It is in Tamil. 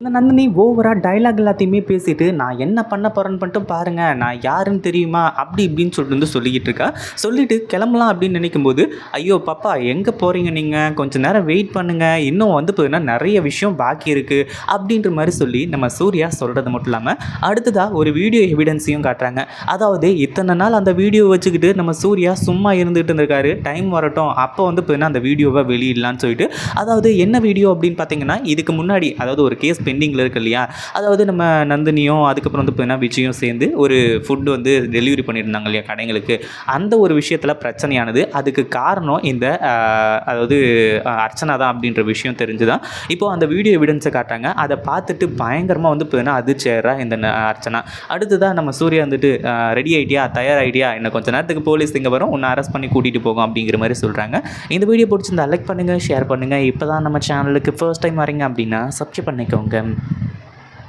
இந்த நந்தினி ஓவரா டயலாக் எல்லாத்தையுமே பேசிட்டு நான் என்ன பண்ண போறேன்னு மட்டும் பாருங்க நான் யாருன்னு தெரியுமா? அப்படி இப்படின்னு சொல்லிட்டு வந்து சொல்லிக்கிட்டு இருக்கா. சொல்லிட்டு கிளம்பலாம் அப்படின்னு நினைக்கும்போது ஐயோ பாப்பா எங்கே போறீங்க நீங்கள் கொஞ்ச நேரம் வெயிட் பண்ணுங்க இன்னும் வந்து பார்த்தீங்கன்னா நிறைய விஷயம் பாக்கி இருக்கு அப்படின்ற மாதிரி சொல்லி நம்ம சூர்யா சொல்றது மட்டும் இல்லாமல் அடுத்ததாக ஒரு வீடியோ எவிடன்ஸையும் காட்டுறாங்க. அதாவது இத்தனை நாள் அந்த வீடியோ வச்சுக்கிட்டு நம்ம சூர்யா சும்மா இருந்துகிட்டு இருந்திருக்காரு டைம் வரட்டும் அப்போ வந்து பார்த்தீங்கன்னா அந்த வீடியோவை வெளியிடலான்னு சொல்லிட்டு அதாவது என்ன வீடியோ அப்படின்னு பார்த்தீங்கன்னா இதுக்கு முன்னாடி அதாவது ஒரு கேஸ் பெண்டிங்கில் இருக்கு இல்லையா? அதாவது நம்ம நந்தினியும் அதுக்கப்புறம் வந்து பார்த்தீங்கன்னா விஜயும் சேர்ந்து ஒரு ஃபுட்டு வந்து டெலிவரி பண்ணியிருந்தாங்க இல்லையா கடைங்களுக்கு. அந்த ஒரு விஷயத்தில் பிரச்சனையானது. அதுக்கு காரணம் இந்த அதாவது அர்ச்சனா தான் அப்படின்ற விஷயம் தெரிஞ்சுதான். இப்போது அந்த வீடியோ எவிடன்ஸை காட்டாங்க அதை பார்த்துட்டு பயங்கரமாக வந்து பார்த்தீங்கன்னா சேர்றா இந்த ந- அர்ச்சனா. அடுத்ததாக நம்ம சூர்யா வந்துட்டு ரெடி ஆகிட்டியா தயாராகிட்டியா இன்னும் கொஞ்சம் நேரத்துக்கு போலீஸ் இங்கே வரும். உன்னை அரெஸ்ட் பண்ணி கூட்டிகிட்டு போகும் அப்படிங்கிற மாதிரி சொல்கிறாங்க இந்த வீடியோ பிடிச்சிருந்தா லைக் பண்ணுங்கள் ஷேர் பண்ணுங்கள் இப்போ தான் நம்ம சேனலுக்கு ஃபர்ஸ்ட் டைம் வரீங்க அப்படின்னா சப்ஸ்கிரைப் பண்ணிக்கோங்க. Um.